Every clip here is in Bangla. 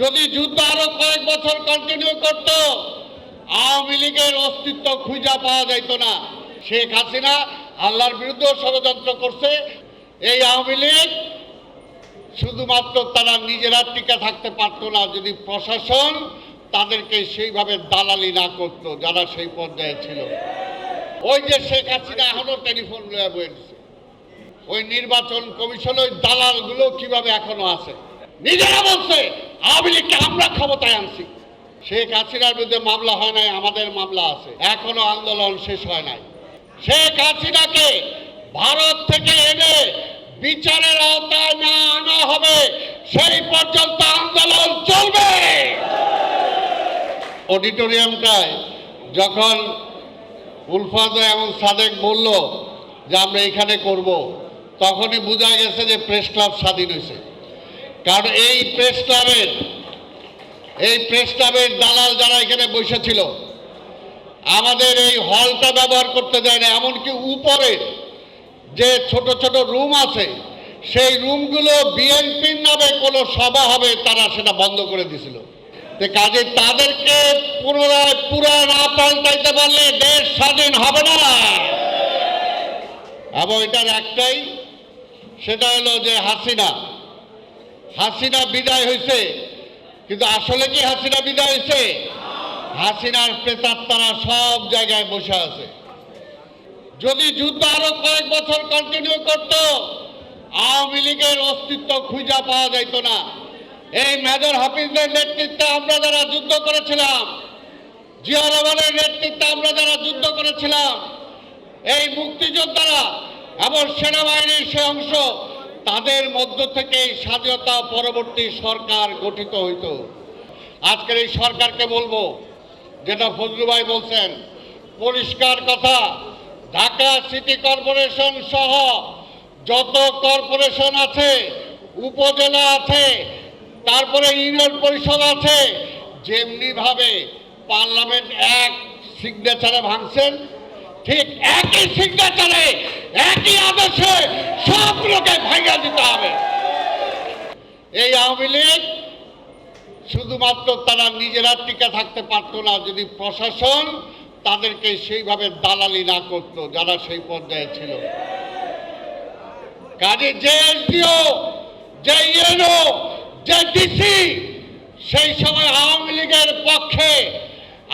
যদি যুদ্ধ আরও কয়েক বছর কন্টিনিউ করত, আওয়ামী লীগের অস্তিত্ব খুঁজা পাওয়া যাইত না। শেখ হাসিনা আল্লাহর বিরুদ্ধে ষড়যন্ত্র করছে। এই আওয়ামী লীগ শুধুমাত্র তারা নিজেরা টিকে থাকতে পারতো না, যদি প্রশাসন তাদেরকে সেইভাবে দালালি না করতো, যারা সেই পর্যায়ে ছিল। ওই যে শেখ হাসিনা এখনও টেলিফোন লয়ে ওই নির্বাচন কমিশন ওই দালালগুলো কীভাবে এখনও আছে? নিজেরা বলছে আওয়ামী লীগকে আমরা ক্ষমতায় আনছি। শেখ হাসিনার বিরুদ্ধে মামলা হয় নাই, আমাদের মামলা আছে। এখনও আন্দোলন শেষ হয় নাই। শেখ হাসিনাকে ভারত থেকে এনে বিচারের আওতায় না আনা হবে, সেই পর্যন্ত আন্দোলন চলবে। অডিটোরিয়ামটায় যখন উলফাজা এবং সাদেক বলল যে আমরা এখানে করব, তখনই বোঝা গেছে যে প্রেস ক্লাব স্বাধীন হয়েছে। কারণ এই প্রেস ক্লাবের এই প্রেস ক্লাবের দালাল যারা এখানে বসেছিল আমাদের এই হলটা ব্যবহার করতে দেয় না, এমনকি উপরে যে ছোট ছোট রুম আছে, সেই রুমগুলো বিএনপির নামে কোনো সভা হবে, তারা সেটা বন্ধ করে দিছিল তো কাজে তাদেরকে পুনরায় পুরা না পাল্টাইতে পারলে দেশ স্বাধীন হবে না। এবং এটার একটাই, সেটা হলো যে হাসিনা হাসিনা বিদায় হয়েছে। কিন্তু আসলে কি হাসিনা বিদায় হয়েছে? হাসিনার প্রেতাত্মারা সব জায়গায় বসে আছে। যদি যুদ্ধ আরও কয়েক বছর কন্টিনিউ করত, আওয়ামী লীগের অস্তিত্ব খুঁজা পাওয়া যাইত না। এই মেজর হাফিজের নেতৃত্বে আমরা যারা যুদ্ধ করেছিলাম, জিয়া রহমানের নেতৃত্বে আমরা যারা যুদ্ধ করেছিলাম, এই মুক্তিযোদ্ধারা এবং সেনাবাহিনীর সে অংশ তাদের মধ্য থেকে স্বাধীনতা পরবর্তী সরকার গঠিত হইত। আজকের এই সরকারকে বলব, যেটা ফজলু ভাই বলছেন, পরিষ্কার কথা, ঢাকা সিটি কর্পোরেশন সহ যত কর্পোরেশন আছে, উপজেলা আছে, তারপরে ইউনিয়ন পরিষদ আছে যেমনি ভাবে পার্লামেন্ট এক সিগনেচারে ভাঙছেন ঠিক একই সিগনেচারে, একই আদেশে সবগুলোকে ভাঙা দিতে হবে। এই আওয়ামী লীগ শুধুমাত্র তারা নিজেরা টিকে থাকতে পারতো না, যদি প্রশাসন তাদেরকে সেইভাবে দালালি না করতো, যারা সেই পর্যায়ে ছিল। কাজে যে এসডিও, যে ইউনো যে ডিসি, সেই সময় আওয়ামী লীগের পক্ষে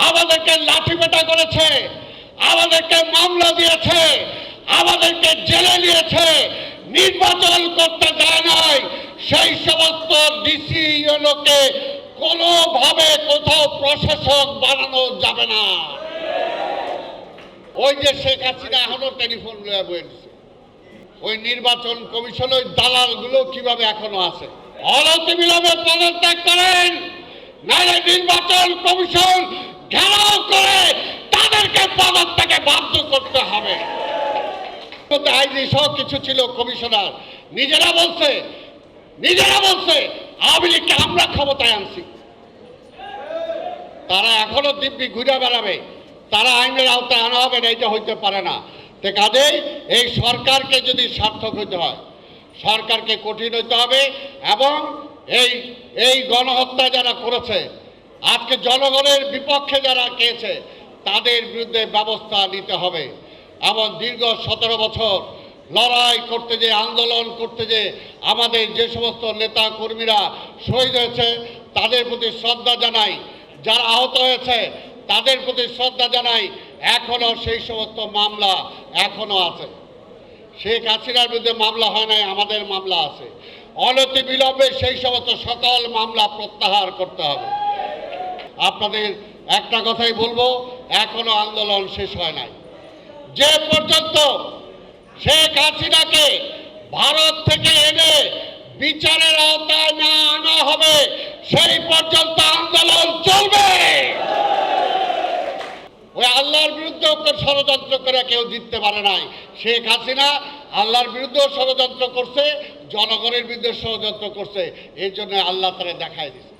আমাদেরকে লাঠিপেটা করেছে। আমাদেরকে মামলা দিয়েছে, আমাদেরকে জেলে নিয়েছে, নির্বাচন করতে দেয় নাই। সেই সমস্ত ডিসি ইউনোকে কোনোভাবে কোথাও প্রশাসক বানানো যাবে না। ওই যে শেখ হাসিনা এখনও টেলিফোন বলছে ওই নির্বাচন কমিশন ওই দালালগুলো কীভাবে এখনও আছে? অনতি বিলম্বে পদত্যাগ করেন নাহলে নির্বাচন কমিশন ঘেরাও করে তাদেরকে পদত্যাগে বাধ্য করতে হবে। আইনি সব কিছু ছিল, কমিশনার। নিজেরা বলছে নিজেরা বলছে, আওয়ামী লীগকে আমরা ক্ষমতায় আনছি। তারা এখনও দিব্যি ঘুরে বেড়াবে। তারা আইনের আওতায় আনা হবে না, এটা হইতে পারে না। তো কাজেই এই সরকারকে যদি সার্থক হইতে হয়, সরকারকে কঠিন হইতে হবে এবং এই এই গণহত্যা যারা করেছে, আজকে জনগণের বিপক্ষে যারা খেয়েছে তাদের বিরুদ্ধে ব্যবস্থা নিতে হবে। এবং দীর্ঘ সতেরো বছর লড়াই করতে যে, আন্দোলন করতে যে, আমাদের যে সমস্ত নেতা কর্মীরা শহীদ হয়েছে, তাদের প্রতি শ্রদ্ধা জানাই। যারা আহত হয়েছে, তাদের প্রতি শ্রদ্ধা জানাই। এখনও সেই সমস্ত মামলা এখনও আছে। শেখ হাসিনার বিরুদ্ধে মামলা হয় নাই, আমাদের মামলা আছে। অনতি বিলম্বে সেই সমস্ত সকল মামলা প্রত্যাহার করতে হবে। আপনাদের একটা কথাই বলব, এখনও আন্দোলন শেষ হয় নাই। যে পর্যন্ত শেখ হাসিনাকে ভারত থেকে এনে বিচারের আওতায় না আনা হবে, সেই পর্যন্ত আন্দোলন চলবে। ওই আল্লাহর বিরুদ্ধে ওকে ষড়যন্ত্র করে কেউ জিততে পারে নাই। শেখ হাসিনা আল্লাহর বিরুদ্ধেও ষড়যন্ত্র করছে, জনগণের বিরুদ্ধে ষড়যন্ত্র করছে, এই জন্য আল্লাহ তারা দেখায় দিচ্ছে